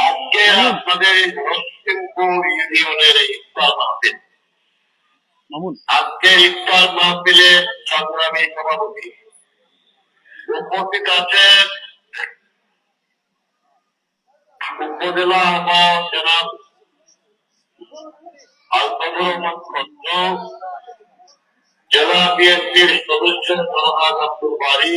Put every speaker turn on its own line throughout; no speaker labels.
আজকে আপনাদের এই ইউনিয়নের ইফতার মাহফিল আজকে ইফতার মাহফিলে সংগ্রামী সভাপতি উপস্থিত আছেন উপজেলা আহ্বায়ক জনাব আলতাফুর রহমান খন্ড জেলা বিএনপির সদস্য জনাব আব্দুল বাড়ি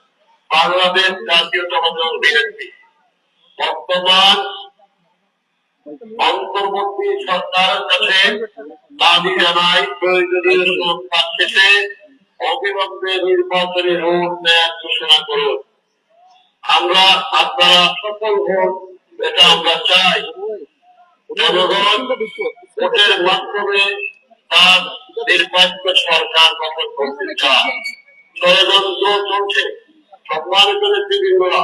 বাংলাদেশ জাতীয়তাবাদী দল বিএনপি বর্তমান অন্তর্বর্তী সরকারের কাছে দাবি জানাই প্রয়োজনীয় সংস্থার শেষে অবিলম্বে নির্বাচনী রোড নেয়ার ঘোষণা করুন। আমরা, আপনারা সফল হন এটা আমরা চাই। জনগণ ভোটের মাধ্যমে তার নির্বাচিত সরকার গঠন করতে চায়। ষড়যন্ত্র চলছে। సన్మానితులు కూడా.